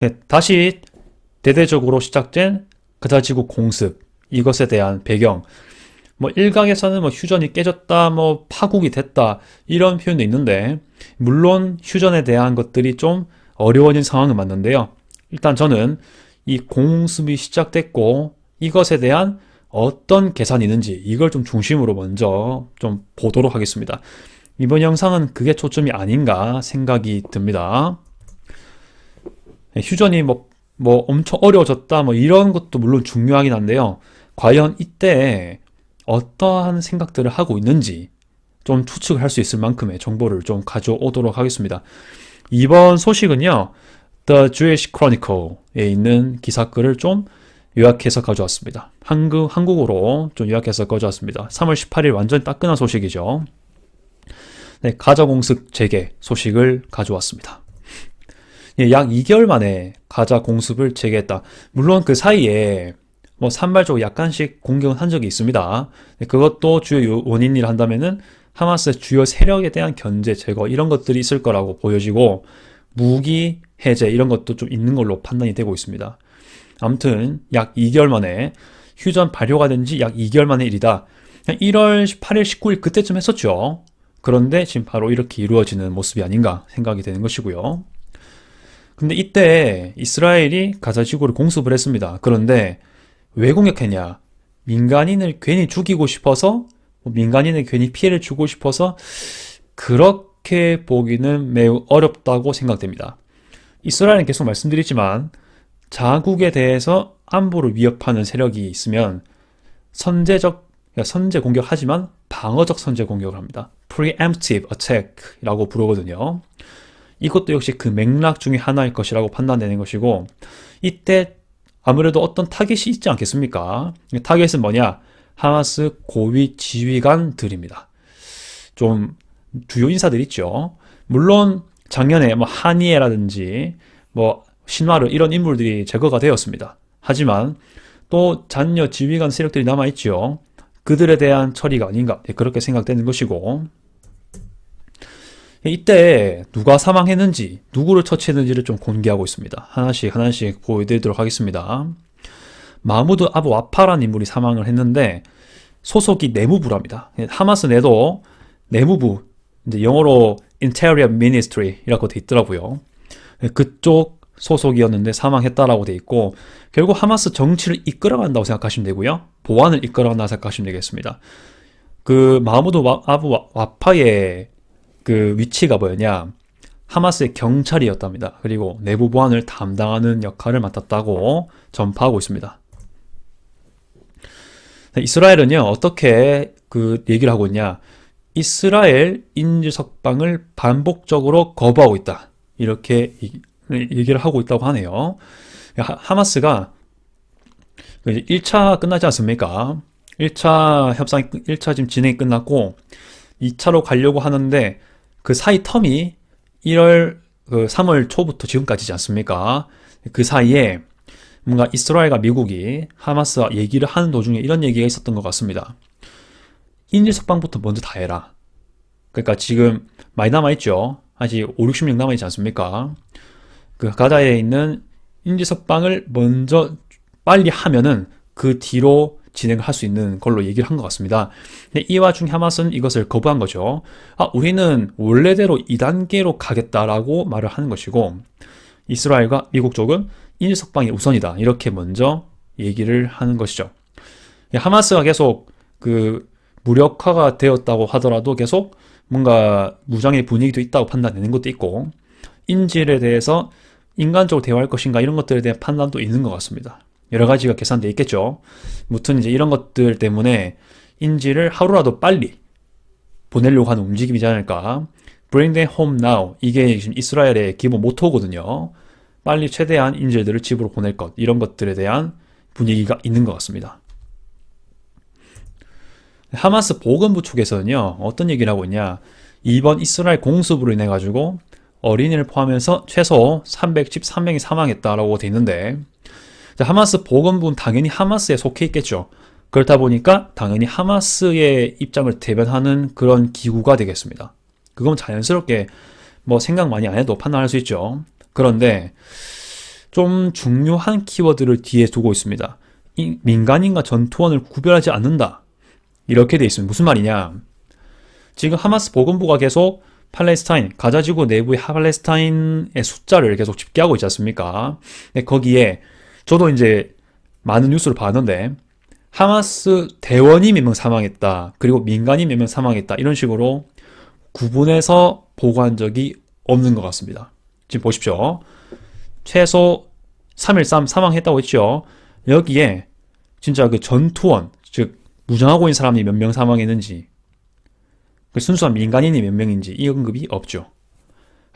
네, 다시 대대적으로 시작된 그다지구 공습 이것에 대한 배경 뭐 일각에서는 뭐 휴전이 깨졌다 뭐 파국이 됐다 이런 표현도 있는데 물론 휴전에 대한 것들이 좀 어려워진 상황은 맞는데요. 일단 저는 이 공습이 시작됐고 이것에 대한 어떤 계산이 있는지 이걸 좀 중심으로 먼저 좀 보도록 하겠습니다. 이번 영상은 그게 초점이 아닌가 생각이 듭니다. 네, 휴전이 뭐, 뭐 엄청 어려워졌다 뭐 이런 것도 물론 중요하긴 한데요. 과연 이때 어떠한 생각들을 하고 있는지 좀 추측을 할 수 있을 만큼의 정보를 좀 가져오도록 하겠습니다. 이번 소식은요, The Jewish Chronicle에 있는 기사글을 좀 요약해서 가져왔습니다. 한국, 한국어로 좀 요약해서 가져왔습니다. 3월 18일 완전 따끈한 소식이죠. 네, 가자 공습 재개 소식을 가져왔습니다. 예, 약 2개월 만에 가자 공습을 재개했다. 물론 그 사이에 뭐 산발적으로 약간씩 공격은 한 적이 있습니다. 네, 그것도 주요 원인이라 한다면은 하마스의 주요 세력에 대한 견제, 제거 이런 것들이 있을 거라고 보여지고 무기 해제 이런 것도 좀 있는 걸로 판단이 되고 있습니다. 아무튼 약 2개월 만에 휴전 발효가 된 지 약 2개월 만의 일이다. 1월 18일, 19일 그때쯤 했었죠. 그런데 지금 바로 이렇게 이루어지는 모습이 아닌가 생각이 되는 것이고요. 근데 이때 이스라엘이 가자 지구를 공습을 했습니다. 그런데 왜 공격했냐? 민간인을 괜히 죽이고 싶어서 뭐 민간인에 괜히 피해를 주고 싶어서 그렇게 보기는 매우 어렵다고 생각됩니다. 이스라엘은 계속 말씀드리지만 자국에 대해서 안보를 위협하는 세력이 있으면 선제적 그러니까 선제 공격하지만 방어적 선제 공격을 합니다. preemptive attack이라고 부르거든요. 이것도 역시 그 맥락 중에 하나일 것이라고 판단되는 것이고 이때 아무래도 어떤 타겟이 있지 않겠습니까? 타겟은 뭐냐? 하마스 고위 지휘관들입니다. 좀 주요 인사들 있죠. 물론 작년에 뭐 하니에라든지 뭐 신화르 이런 인물들이 제거가 되었습니다. 하지만 또 잔여 지휘관 세력들이 남아 있죠. 그들에 대한 처리가 아닌가 네, 그렇게 생각되는 것이고 이때 누가 사망했는지 누구를 처치했는지를 좀 공개하고 있습니다. 하나씩 하나씩 보여드리도록 하겠습니다. 마무드 아부 와파라는 인물이 사망을 했는데 소속이 내무부랍니다. 하마스 내도 내무부 이제 영어로 Interior Ministry라고 돼 있더라고요. 그쪽 소속이었는데 사망했다라고 돼 있고 결국 하마스 정치를 이끌어간다고 생각하시면 되고요. 보안을 이끌어간다고 생각하시면 되겠습니다. 그 마무드 아부 와파의 그 위치가 뭐였냐? 하마스의 경찰이었답니다. 그리고 내부 보안을 담당하는 역할을 맡았다고 전파하고 있습니다. 이스라엘은요, 어떻게 그 얘기를 하고 있냐. 이스라엘 인질석방을 반복적으로 거부하고 있다. 이렇게 얘기를 하고 있다고 하네요. 하마스가 1차 그 끝나지 않습니까? 1차 협상, 1차 지금 진행이 끝났고, 2차로 가려고 하는데, 그 사이 텀이 1월, 그 3월 초부터 지금까지지 않습니까? 그 사이에 뭔가 이스라엘과 미국이 하마스와 얘기를 하는 도중에 이런 얘기가 있었던 것 같습니다. 인질 석방부터 먼저 다 해라. 그러니까 지금 많이 남아있죠. 아직 5, 60명 남아있지 않습니까? 그 가자에 있는 인질 석방을 먼저 빨리 하면은 그 뒤로 진행을 할 수 있는 걸로 얘기를 한 것 같습니다. 근데 이 와중 하마스는 이것을 거부한 거죠. 아, 우리는 원래대로 2단계로 가겠다라고 말을 하는 것이고, 이스라엘과 미국 쪽은 인석방이 우선이다. 이렇게 먼저 얘기를 하는 것이죠. 하마스가 계속 그 무력화가 되었다고 하더라도 계속 뭔가 무장의 분위기도 있다고 판단되는 것도 있고 인질에 대해서 인간적으로 대화할 것인가 이런 것들에 대한 판단도 있는 것 같습니다. 여러 가지가 계산되어 있겠죠. 무튼 이제 이런 것들 때문에 인질을 하루라도 빨리 보내려고 하는 움직임이지 않을까. Bring them home now. 이게 지금 이스라엘의 기본 모토거든요. 빨리 최대한 인질들을 집으로 보낼 것 이런 것들에 대한 분위기가 있는 것 같습니다. 하마스 보건부 측에서는요 어떤 얘기를 하고 있냐 이번 이스라엘 공습으로 인해 가지고 어린이를 포함해서 최소 313명이 사망했다라고 돼 있는데 하마스 보건부는 당연히 하마스에 속해 있겠죠. 그렇다 보니까 당연히 하마스의 입장을 대변하는 그런 기구가 되겠습니다. 그건 자연스럽게 뭐 생각 많이 안 해도 판단할 수 있죠. 그런데 좀 중요한 키워드를 뒤에 두고 있습니다. 이 민간인과 전투원을 구별하지 않는다. 이렇게 돼 있습니다. 무슨 말이냐? 지금 하마스 보건부가 계속 팔레스타인, 가자지구 내부의 팔레스타인의 숫자를 계속 집계하고 있지 않습니까? 네, 거기에 저도 이제 많은 뉴스를 봤는데 하마스 대원이 몇 명 사망했다. 그리고 민간인 몇명 사망했다. 이런 식으로 구분해서 보고한 적이 없는 것 같습니다. 지금 보십시오. 최소 313 사망했다고 했죠. 여기에 진짜 그 전투원, 즉 무장하고 있는 사람이 몇 명 사망했는지, 그 순수한 민간인이 몇 명인지 이 언급이 없죠.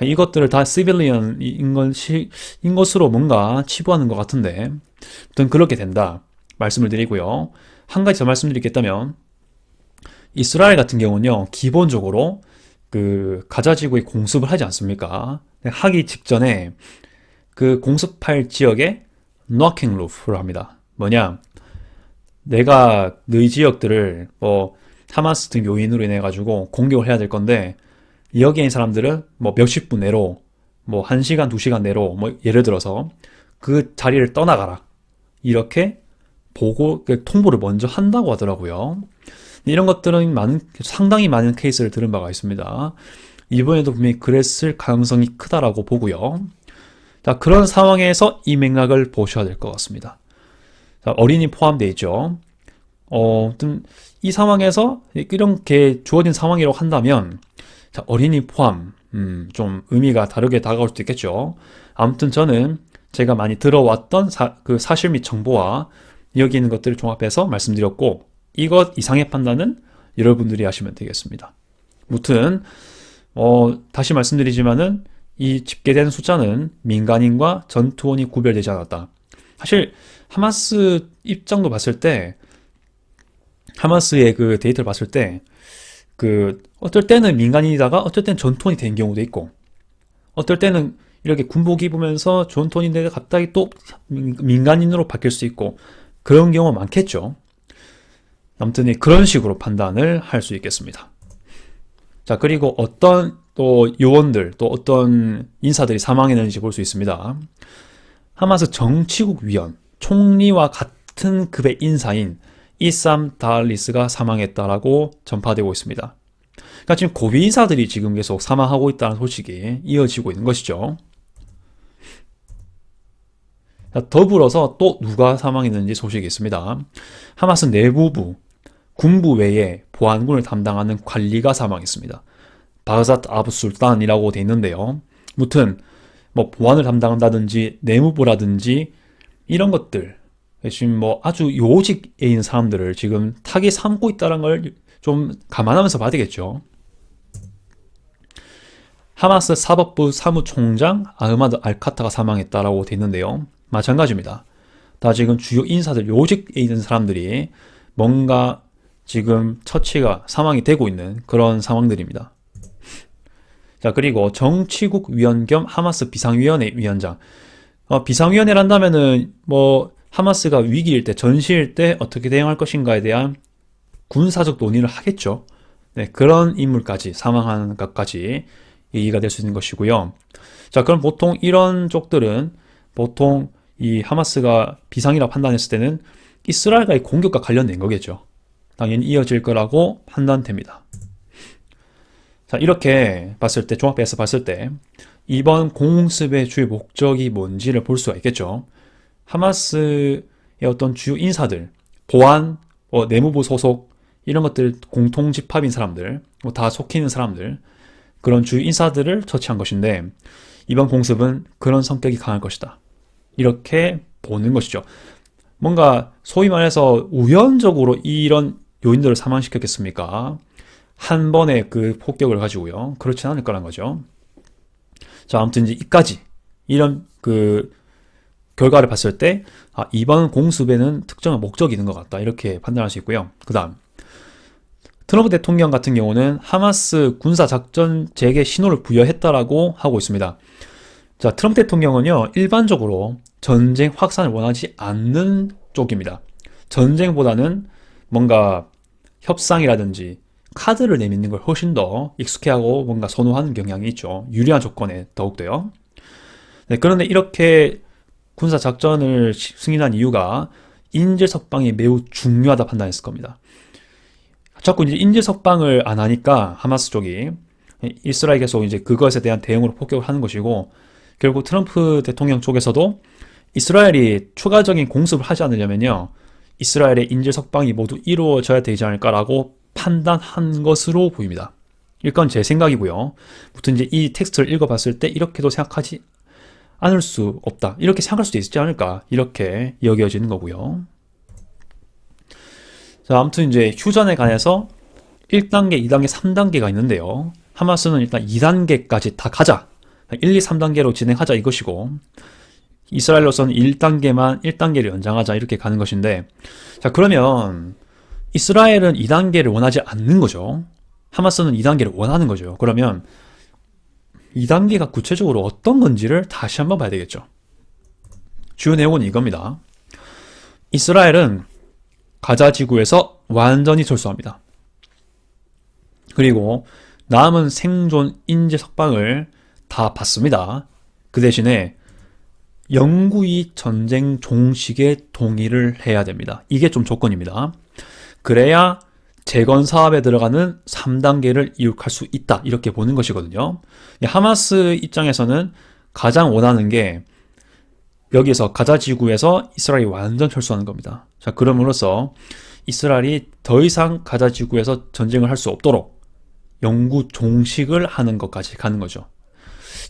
이것들을 다 시빌리언인 것이, 인 것으로 뭔가 치부하는 것 같은데, 아무튼 그렇게 된다. 말씀을 드리고요. 한 가지 더 말씀드리겠다면, 이스라엘 같은 경우는요, 기본적으로 그 가자 지구에 공습을 하지 않습니까? 하기 직전에 그 공습할 지역에 knocking roof를 합니다. 뭐냐? 내가 너희 지역들을 뭐 하마스 등 요인으로 인해 가지고 공격을 해야 될 건데 여기에 사람들은 뭐 몇십 분 내로 뭐 한 시간 두 시간 내로 뭐 예를 들어서 그 자리를 떠나가라 이렇게 보고 그 통보를 먼저 한다고 하더라고요. 이런 것들은 많은 상당히 많은 케이스를 들은 바가 있습니다. 이번에도 분명히 그랬을 가능성이 크다라고 보고요. 자, 그런 상황에서 이 맥락을 보셔야 될 것 같습니다. 자, 어린이 포함되어 있죠. 어, 이 상황에서 이렇게 주어진 상황이라고 한다면, 자, 어린이 포함, 음, 좀 의미가 다르게 다가올 수도 있겠죠. 아무튼 저는 제가 많이 들어왔던 사, 그 사실 및 정보와 여기 있는 것들을 종합해서 말씀드렸고, 이것 이상의 판단은 여러분들이 하시면 되겠습니다. 무튼, 어, 다시 말씀드리지만은 이 집계된 숫자는 민간인과 전투원이 구별되지 않았다. 사실 하마스 입장도 봤을 때 하마스의 그 데이터를 봤을 때 그 어떨 때는 민간인이다가 어떨 때는 전투원이 된 경우도 있고 어떨 때는 이렇게 군복 입으면서 전투원인데 갑자기 또 민간인으로 바뀔 수 있고 그런 경우가 많겠죠. 아무튼 그런 식으로 판단을 할 수 있겠습니다. 자, 그리고 어떤 또 요원들, 또 어떤 인사들이 사망했는지 볼 수 있습니다. 하마스 정치국 위원, 총리와 같은 급의 인사인 이삼 다알리스가 사망했다라고 전파되고 있습니다. 그러니까 지금 고위 인사들이 지금 계속 사망하고 있다는 소식이 이어지고 있는 것이죠. 더불어서 또 누가 사망했는지 소식이 있습니다. 하마스 내부부, 군부 외에 보안군을 담당하는 관리가 사망했습니다. 바그사트 아부 술단이라고 돼 있는데요. 무튼 뭐 보안을 담당한다든지 내무부라든지 이런 것들 지금 뭐 아주 요직에 있는 사람들을 지금 타겟 삼고 있다는 걸 좀 감안하면서 봐야 되겠죠. 하마스 사법부 사무총장 아흐마드 알카타가 사망했다라고 돼 있는데요. 마찬가지입니다. 다 지금 주요 인사들 요직에 있는 사람들이 뭔가 지금 처치가 사망이 되고 있는 그런 상황들입니다. 자, 그리고 정치국 위원 겸 하마스 비상위원회 위원장. 어, 비상위원회란다면은 뭐 하마스가 위기일 때, 전시일 때 어떻게 대응할 것인가에 대한 군사적 논의를 하겠죠. 네, 그런 인물까지 사망하는 것까지 얘기가 될 수 있는 것이고요. 자, 그럼 보통 이런 쪽들은 보통 이 하마스가 비상이라 판단했을 때는 이스라엘과의 공격과 관련된 거겠죠. 당연히 이어질 거라고 판단됩니다. 자, 이렇게 봤을 때, 종합해서 봤을 때, 이번 공습의 주요 목적이 뭔지를 볼 수가 있겠죠. 하마스의 어떤 주요 인사들, 보안, 뭐 내무부 소속, 이런 것들 공통 집합인 사람들, 뭐 다 속히는 사람들, 그런 주요 인사들을 처치한 것인데, 이번 공습은 그런 성격이 강할 것이다. 이렇게 보는 것이죠. 뭔가 소위 말해서 우연적으로 이런 요인들을 사망시켰겠습니까? 한 번의 그 폭격을 가지고요. 그렇진 않을 거란 거죠. 자, 아무튼 이제 이까지 이런 그 결과를 봤을 때 아, 이번 공습에는 특정한 목적이 있는 것 같다 이렇게 판단할 수 있고요. 그 다음 트럼프 대통령 같은 경우는 하마스 군사 작전 재개 신호를 부여했다라고 하고 있습니다. 자, 트럼프 대통령은요 일반적으로 전쟁 확산을 원하지 않는 쪽입니다. 전쟁보다는 뭔가 협상이라든지 카드를 내미는 걸 훨씬 더 익숙해하고 뭔가 선호하는 경향이 있죠. 유리한 조건에 더욱더요. 네, 그런데 이렇게 군사 작전을 시- 승인한 이유가 인질 석방이 매우 중요하다 판단했을 겁니다. 자꾸 이제 인질 석방을 안 하니까 하마스 쪽이 이스라엘 계속 이제 그것에 대한 대응으로 폭격을 하는 것이고 결국 트럼프 대통령 쪽에서도 이스라엘이 추가적인 공습을 하지 않으려면요 이스라엘의 인질 석방이 모두 이루어져야 되지 않을까라고 판단한 것으로 보입니다. 이건 제 생각이고요. 무튼 이제 이 텍스트를 읽어봤을 때 이렇게도 생각하지 않을 수 없다. 이렇게 생각할 수도 있지 않을까. 이렇게 여겨지는 거고요. 자, 아무튼 이제 휴전에 관해서 1단계, 2단계, 3단계가 있는데요. 하마스는 일단 2단계까지 다 가자. 1, 2, 3단계로 진행하자 이것이고, 이스라엘로서는 1단계만 1단계를 연장하자 이렇게 가는 것인데, 자, 그러면 이스라엘은 2단계를 원하지 않는 거죠. 하마스는 2단계를 원하는 거죠. 그러면 2단계가 구체적으로 어떤 건지를 다시 한번 봐야 되겠죠. 주요 내용은 이겁니다. 이스라엘은 가자 지구에서 완전히 철수합니다. 그리고 남은 생존 인재 석방을 다 받습니다. 그 대신에 영구히 전쟁 종식에 동의를 해야 됩니다. 이게 좀 조건입니다. 그래야 재건 사업에 들어가는 3단계를 이룩할 수 있다. 이렇게 보는 것이거든요. 하마스 입장에서는 가장 원하는 게 여기서 가자 지구에서 이스라엘이 완전 철수하는 겁니다. 자, 그럼으로써 이스라엘이 더 이상 가자 지구에서 전쟁을 할 수 없도록 영구 종식을 하는 것까지 가는 거죠.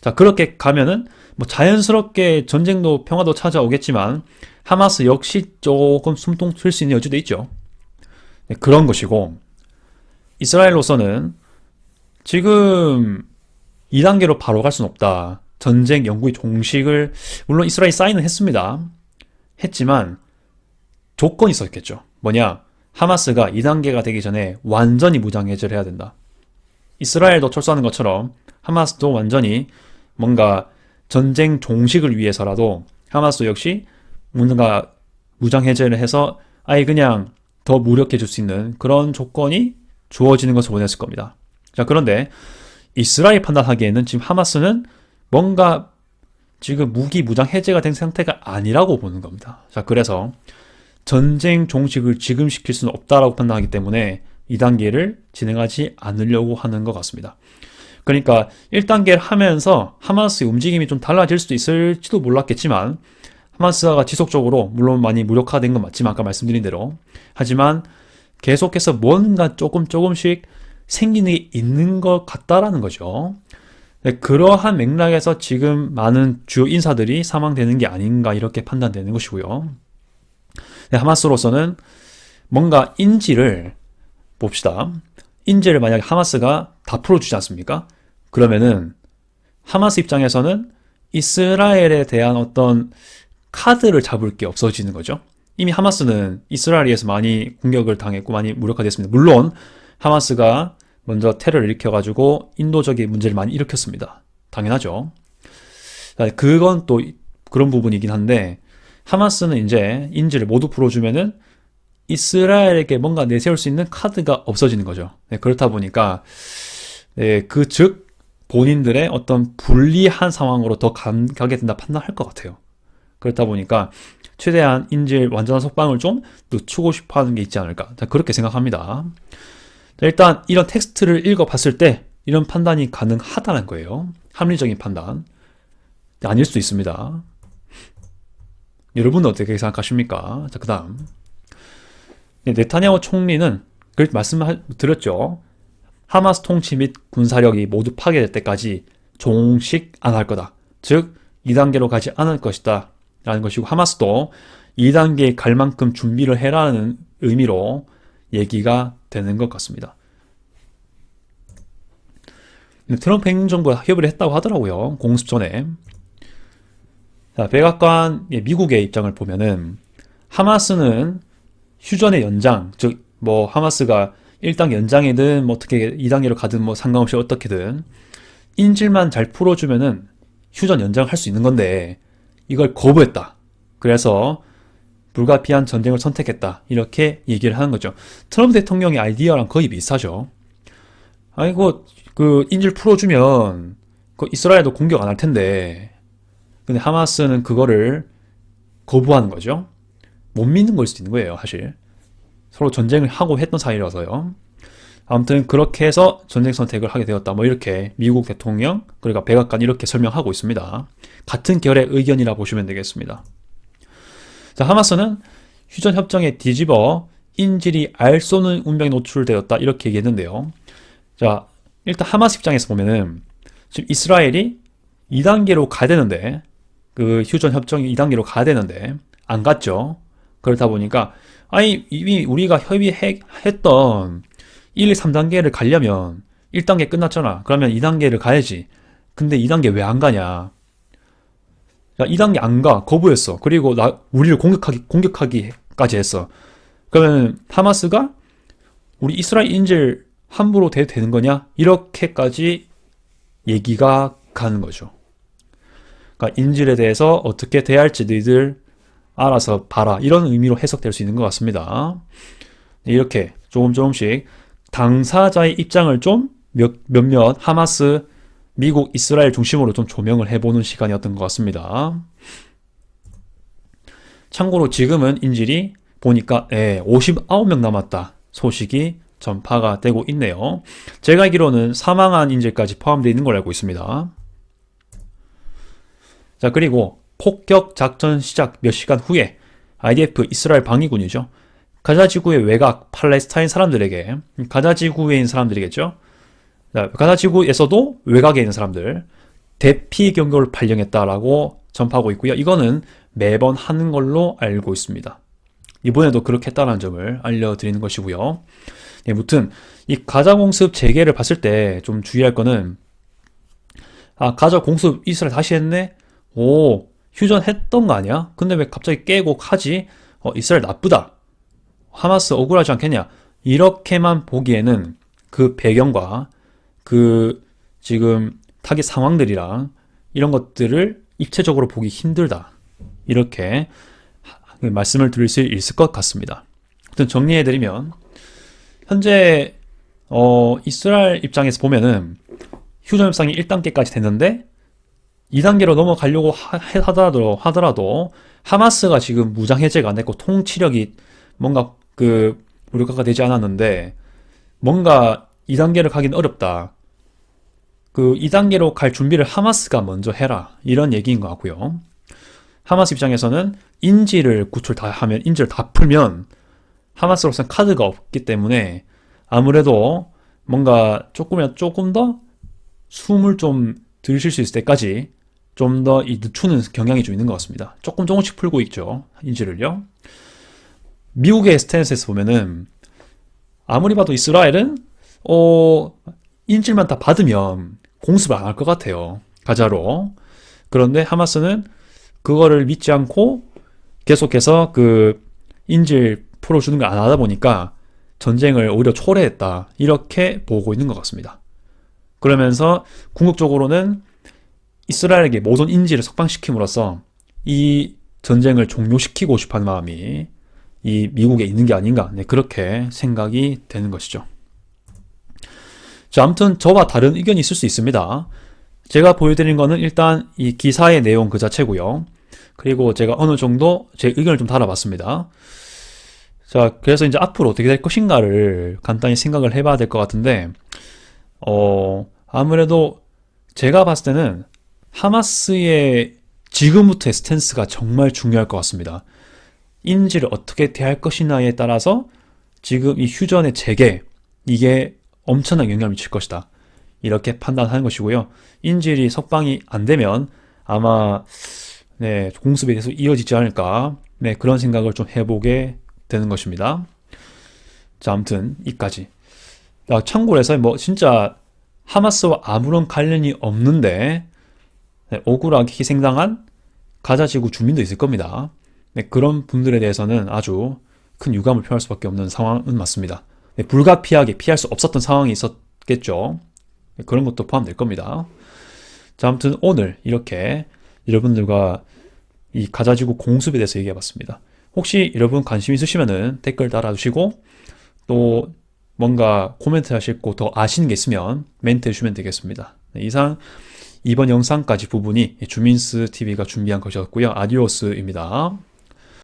자, 그렇게 가면은 뭐 자연스럽게 전쟁도 평화도 찾아오겠지만 하마스 역시 조금 숨통 튈 수 있는 여지도 있죠. 네, 그런 것이고 이스라엘로서는 지금 2단계로 바로 갈 수는 없다. 전쟁 영구히 종식을 물론 이스라엘이 사인은 했습니다. 했지만 조건이 있었겠죠. 뭐냐? 하마스가 2단계가 되기 전에 완전히 무장 해제를 해야 된다. 이스라엘도 철수하는 것처럼 하마스도 완전히 뭔가 전쟁 종식을 위해서라도 하마스 역시 뭔가 무장 해제를 해서 아예 그냥 더 무력해 줄 수 있는 그런 조건이 주어지는 것을 원했을 겁니다. 자, 그런데 이스라엘 판단하기에는 지금 하마스는 뭔가 지금 무기 무장 해제가 된 상태가 아니라고 보는 겁니다. 자, 그래서 전쟁 종식을 지금 시킬 수는 없다라고 판단하기 때문에 2단계를 진행하지 않으려고 하는 것 같습니다. 그러니까 1단계를 하면서 하마스의 움직임이 좀 달라질 수도 있을지도 몰랐겠지만 하마스가 지속적으로 물론 많이 무력화된 건 맞지만 아까 말씀드린 대로 하지만 계속해서 뭔가 조금 조금씩 생기는 게 있는 것 같다라는 거죠. 네, 그러한 맥락에서 지금 많은 주요 인사들이 사망되는 게 아닌가 이렇게 판단되는 것이고요. 네, 하마스로서는 뭔가 인지를 봅시다. 인지를 만약에 하마스가 다 풀어주지 않습니까? 그러면은 하마스 입장에서는 이스라엘에 대한 어떤 카드를 잡을 게 없어지는 거죠. 이미 하마스는 이스라엘에서 많이 공격을 당했고 많이 무력화됐습니다. 물론 하마스가 먼저 테러를 일으켜가지고 인도적인 문제를 많이 일으켰습니다. 당연하죠. 그건 또 그런 부분이긴 한데 하마스는 이제 인지를 모두 풀어주면은 이스라엘에게 뭔가 내세울 수 있는 카드가 없어지는 거죠. 네, 그렇다 보니까 네, 그즉 본인들의 어떤 불리한 상황으로 더 감, 가게 된다 판단할 것 같아요. 그렇다 보니까 최대한 인질 완전한 석방을 좀 늦추고 싶어 하는 게 있지 않을까. 자, 그렇게 생각합니다. 자, 일단 이런 텍스트를 읽어봤을 때 이런 판단이 가능하다는 거예요. 합리적인 판단. 아닐 수도 있습니다. 여러분은 어떻게 생각하십니까? 자, 그 다음. 네, 네타냐후 총리는 그 말씀 드렸죠. 하마스 통치 및 군사력이 모두 파괴될 때까지 종식 안 할 거다. 즉, 2단계로 가지 않을 것이다. 라는 것이고, 하마스도 2단계에 갈 만큼 준비를 해라는 의미로 얘기가 되는 것 같습니다. 트럼프 행정부가 협의를 했다고 하더라고요. 공습 전에. 자, 백악관 미국의 입장을 보면은 하마스는 휴전의 연장, 즉 뭐 하마스가 1단 연장이든 뭐 어떻게 2단계로 가든 뭐 상관없이 어떻게든 인질만 잘 풀어주면은 휴전 연장할 수 있는 건데 이걸 거부했다. 그래서 불가피한 전쟁을 선택했다. 이렇게 얘기를 하는 거죠. 트럼프 대통령의 아이디어랑 거의 비슷하죠. 아이고 그 인질 풀어주면 그 이스라엘도 공격 안 할 텐데 근데 하마스는 그거를 거부하는 거죠. 못 믿는 걸 수도 있는 거예요, 사실. 서로 전쟁을 하고 했던 사이라서요. 아무튼 그렇게 해서 전쟁 선택을 하게 되었다. 뭐 이렇게 미국 대통령 그러니까 백악관 이렇게 설명하고 있습니다. 같은 결의 의견이라 보시면 되겠습니다. 자 하마스는 휴전 협정에 뒤집어 인질이 알 쏘는 운명에 노출되었다 이렇게 얘기했는데요. 자 일단 하마스 입장에서 보면은 지금 이스라엘이 2단계로 가야 되는데 그 휴전 협정이 2단계로 가야 되는데 안 갔죠. 그렇다 보니까 아니 이미 우리가 협의했던 1, 2, 3단계를 가려면 1단계 끝났잖아. 그러면 2단계를 가야지. 근데 2단계 왜 안 가냐? 야, 2단계 안 가. 거부했어. 그리고 나 우리를 공격하기 공격하기까지 했어. 그러면 하마스가 우리 이스라엘 인질 함부로 대도 되는 거냐? 이렇게까지 얘기가 가는 거죠. 그러니까 인질에 대해서 어떻게 대할지 너희들 알아서 봐라. 이런 의미로 해석될 수 있는 것 같습니다. 이렇게 조금 조금씩 당사자의 입장을 좀 몇, 몇몇 하마스, 미국, 이스라엘 중심으로 좀 조명을 해보는 시간이었던 것 같습니다. 참고로 지금은 인질이 보니까 예, 59명 남았다 소식이 전파가 되고 있네요. 제가 알기로는 사망한 인질까지 포함되어 있는 걸 알고 있습니다. 자 그리고 폭격 작전 시작 몇 시간 후에 IDF 이스라엘 방위군이죠. 가자 지구의 외곽 팔레스타인 사람들에게 가자 지구에 있는 사람들이겠죠. 가자 지구에서도 외곽에 있는 사람들 대피 경고를 발령했다라고 전파하고 있고요. 이거는 매번 하는 걸로 알고 있습니다. 이번에도 그렇게 했다는 점을 알려드리는 것이고요. 예, 무튼 이 가자 공습 재개를 봤을 때 좀 주의할 거는 아 가자 공습 이스라엘 다시 했네. 오 휴전했던 거 아니야? 근데 왜 갑자기 깨고 하지? 어 이스라엘 나쁘다. 하마스 억울하지 않겠냐? 이렇게만 보기에는 그 배경과 그 지금 타깃 상황들이랑 이런 것들을 입체적으로 보기 힘들다. 이렇게 말씀을 드릴 수 있을 것 같습니다. 아무튼 정리해드리면 현재 어, 이스라엘 입장에서 보면은 휴전 협상이 1단계까지 됐는데 2단계로 넘어가려고 하더라도, 하더라도 하마스가 지금 무장 해제가 안 됐고 통치력이 뭔가 그 무력화가 되지 않았는데 뭔가 2단계를 가기는 어렵다. 그 2단계로 갈 준비를 하마스가 먼저 해라. 이런 얘기인 것 같고요. 하마스 입장에서는 인지를 구출 다 하면, 인지를 다 풀면 하마스로서는 카드가 없기 때문에 아무래도 뭔가 조금이나 조금 더 숨을 좀 들으실 수 있을 때까지 좀 더 이 늦추는 경향이 좀 있는 것 같습니다. 조금 조금씩 풀고 있죠. 인지를요. 미국의 스탠스에서 보면은 아무리 봐도 이스라엘은 어 인질만 다 받으면 공습을 안 할 것 같아요. 가자로. 그런데 하마스는 그거를 믿지 않고 계속해서 그 인질 풀어주는 걸 안 하다 보니까 전쟁을 오히려 초래했다. 이렇게 보고 있는 것 같습니다. 그러면서 궁극적으로는 이스라엘에게 모든 인질을 석방시킴으로써 이 전쟁을 종료시키고 싶어 하는 마음이 이 미국에 있는 게 아닌가 네, 그렇게 생각이 되는 것이죠. 자, 아무튼 저와 다른 의견이 있을 수 있습니다. 제가 보여드린 거는 일단 이 기사의 내용 그 자체고요. 그리고 제가 어느 정도 제 의견을 좀 달아봤습니다. 자, 그래서 이제 앞으로 어떻게 될 것인가를 간단히 생각을 해봐야 될 것 같은데, 어, 아무래도 제가 봤을 때는 하마스의 지금부터의 스탠스가 정말 중요할 것 같습니다. 인지를 어떻게 대할 것이냐에 따라서 지금 이 휴전의 재개 이게 엄청난 영향을 미칠 것이다. 이렇게 판단하는 것이고요. 인질이 석방이 안 되면 아마 네, 공습에 대해서 이어지지 않을까 네, 그런 생각을 좀 해보게 되는 것입니다. 자, 아무튼 이까지. 야, 참고로 해서 뭐 진짜 하마스와 아무런 관련이 없는데 네, 억울하게 희생당한 가자지구 주민도 있을 겁니다. 네, 그런 분들에 대해서는 아주 큰 유감을 표할 수밖에 없는 상황은 맞습니다. 네, 불가피하게 피할 수 없었던 상황이 있었겠죠. 네, 그런 것도 포함될 겁니다. 자, 아무튼 오늘 이렇게 여러분들과 이 가자지구 공습에 대해서 얘기해봤습니다. 혹시 여러분 관심 있으시면은 댓글 달아주시고 또 뭔가 코멘트 거더 아시는 게 있으면 멘트 해주시면 되겠습니다. 네, 이상 이번 영상까지 부분이 주민스 TV가 준비한 것이었고요. 아디오스입니다.